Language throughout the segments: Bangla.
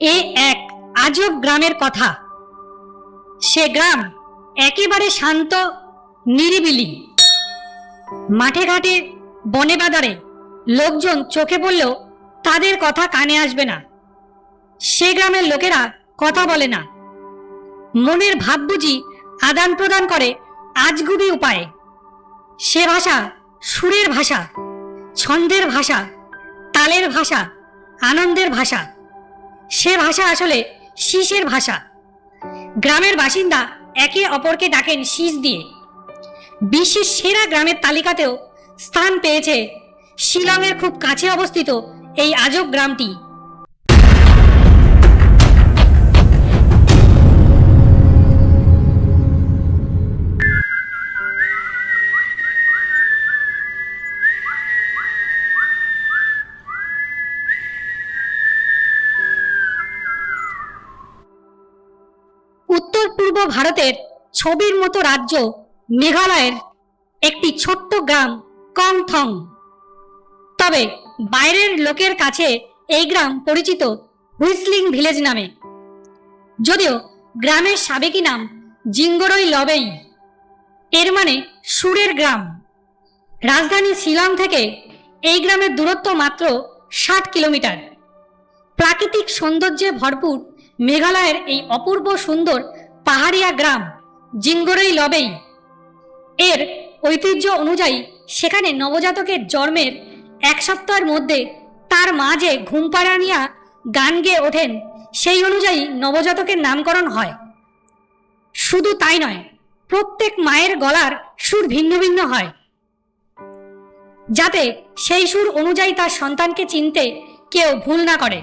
এ এক আজব গ্রামের কথা। সে গ্রাম একেবারে শান্ত, নিরিবিলি। মাঠে ঘাটে, বনে বাদারে লোকজন চোখে পড়লেও তাদের কথা কানে আসবে না। সে গ্রামের লোকেরা কথা বলে না। মনের ভাব বুঝি আদান প্রদান করে আজগুবি উপায়ে। সে ভাষা সুরের ভাষা, ছন্দের ভাষা, তালের ভাষা, আনন্দের ভাষা। সে ভাষা আসলে শীষের ভাষা। গ্রামের বাসিন্দা একে অপরকে ডাকেন শীষ দিয়ে। বিশ্বের সেরা গ্রামের তালিকাতেও স্থান পেয়েছে শিলংয়ের খুব কাছে অবস্থিত এই আজব গ্রামটি। পূর্ব ভারতের ছবির মতো রাজ্য মেঘালয়ের একটি ছোট্ট গ্রাম কংথং। তবে বাইরের লোকের কাছে এই গ্রাম পরিচিত হুইসলিং ভিলেজ নামে। যদিও গ্রামের সাবেকি নাম জিঙ্গরই লবেই। এর মানে সুরের গ্রাম। রাজধানী শিলং থেকে এই গ্রামের দূরত্ব মাত্র ষাট কিলোমিটার। প্রাকৃতিক সৌন্দর্যে ভরপুর মেঘালয়ের এই অপূর্ব সুন্দর পাহাড়িয়া গ্রাম, জিঙ্গরই লবেই। এর ঐতিহ্য অনুযায়ী সেখানে নবজাতকের জন্মের এক সপ্তাহের মধ্যে তার মা যে ঘুম পাড়ানিয়া গান গেয়ে ওঠেন, সেই অনুযায়ী নবজাতকের নামকরণ হয়। শুধু তাই নয়, প্রত্যেক মায়ের গলার সুর ভিন্ন ভিন্ন হয়। যাতে সেই সুর অনুযায়ী তার সন্তানকে চিনতে কেউ ভুল না করে।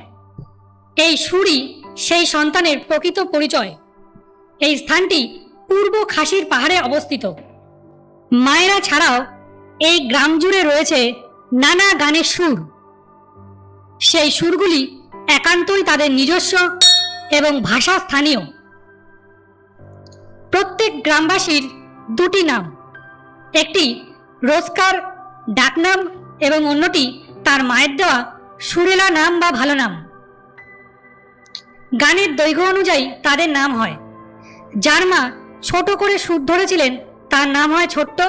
এই সুরই সেই সন্তানের প্রকৃত পরিচয়। এই স্থানটি পূর্ব খাসির পাহাড়ে অবস্থিত। মায়েরা ছাড়াও এই গ্রাম জুড়ে রয়েছে নানা গানের সুর। সেই সুরগুলি একান্তই তাদের নিজস্ব এবং ভাষা স্থানীয়। প্রত্যেক গ্রামবাসীর দুটি নাম, একটি রোজকার ডাকনাম এবং অন্যটি তার মায়ের দেওয়া সুরেলা নাম বা ভালো নাম। গানের দৈর্ঘ্য অনুযায়ী তাদের নাম হয়। যার মা ছোট করে সুর ধরেছিলেন, তার নাম হয় ছোট্ট।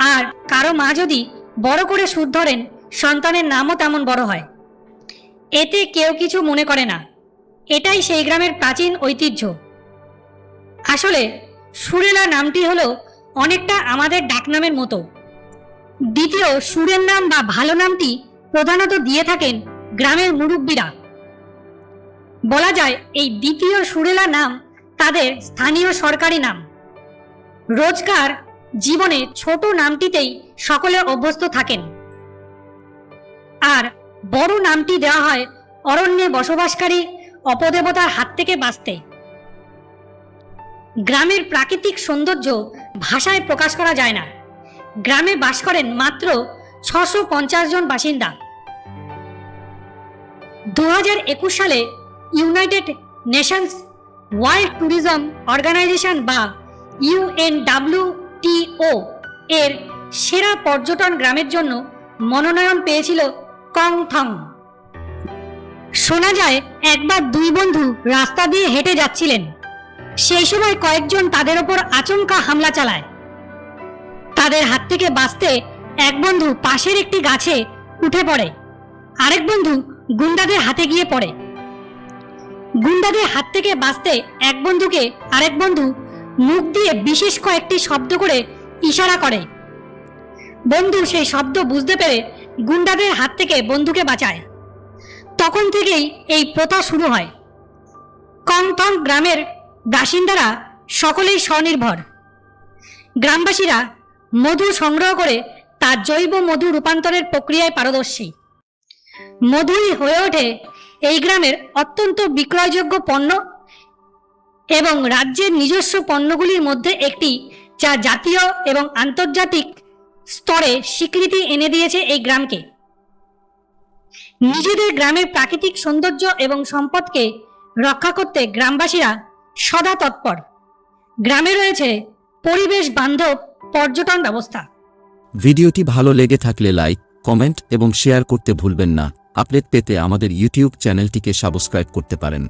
আর কারও মা যদি বড় করে সুর ধরেন, সন্তানের নামও তেমন বড় হয়। এতে কেউ কিছু মনে করে না। এটাই সেই গ্রামের প্রাচীন ঐতিহ্য। আসলে সুরেলা নামটি হলো অনেকটা আমাদের ডাকনামের মতো। দ্বিতীয় সুরের নাম বা ভালো নামটি প্রধানত দিয়ে থাকেন গ্রামের মুরব্বীরা। বলা যায় এই দ্বিতীয় সুরেলা নাম তাদের স্থানীয় সরকারি নাম। রোজকার জীবনে ছোট নামটিতেই সকলে অভ্যস্ত থাকেন। আর বড় নামটি দেওয়া হয় অরণ্যে বসবাসকারী অপদেবতার হাত থেকে বাঁচতে। গ্রামের প্রাকৃতিক সৌন্দর্য ভাষায় প্রকাশ করা যায় না। গ্রামে বাস করেন মাত্র ছশো পঞ্চাশ জন বাসিন্দা। দু সালে United Nations World Tourism Organization বা ইউএনডাব্লিউটিও এর সেরা পর্যটন গ্রামের জন্য মনোনয়ন পেয়েছিল কংথং। শোনা যায়, একবার দুই বন্ধু রাস্তা দিয়ে হেঁটে যাচ্ছিলেন। সেই সময় কয়েকজন তাদের ওপর আচমকা হামলা চালায়। তাদের হাত থেকে বাঁচতে এক বন্ধু পাশের একটি গাছে উঠে পড়ে। আরেক বন্ধু গুন্ডাদের হাতে গিয়ে পড়ে। গুন্ডাদের হাত থেকে বাঁচতে এক বন্ধুকে আরেক বন্ধু মুখ দিয়ে বিশেষ কয়েকটি শব্দ করে ইশারা করে। বন্ধু সেই শব্দ বুঝতে পেরে গুন্ডাদের হাত থেকে বন্ধুকে বাঁচায়। তখন থেকেই এই প্রথা শুরু হয়। কংথং গ্রামের বাসিন্দারা সকলেই স্বনির্ভর। গ্রামবাসীরা মধু সংগ্রহ করে তার জৈব মধু রূপান্তরের প্রক্রিয়ায় পারদর্শী। মধুই হয়ে ওঠে এই গ্রামের অত্যন্ত বিক্রয়যোগ্য পণ্য এবং রাজ্যের নিজস্ব পণ্যগুলির মধ্যে একটি, যা জাতীয় এবং আন্তর্জাতিক স্তরে স্বীকৃতি এনে দিয়েছে এই গ্রামকে। নিজেদের গ্রামের প্রাকৃতিক সৌন্দর্য এবং সম্পদকে রক্ষা করতে গ্রামবাসীরা সদা তৎপর। গ্রামে রয়েছে পরিবেশ বান্ধব পর্যটন ব্যবস্থা। ভিডিওটি ভালো লেগে থাকলে লাইক, কমেন্ট এবং শেয়ার করতে ভুলবেন না। আপডেট পেতে আমাদের ইউটিউব চ্যানেলটিকে সাবস্ক্রাইব করতে পারেন।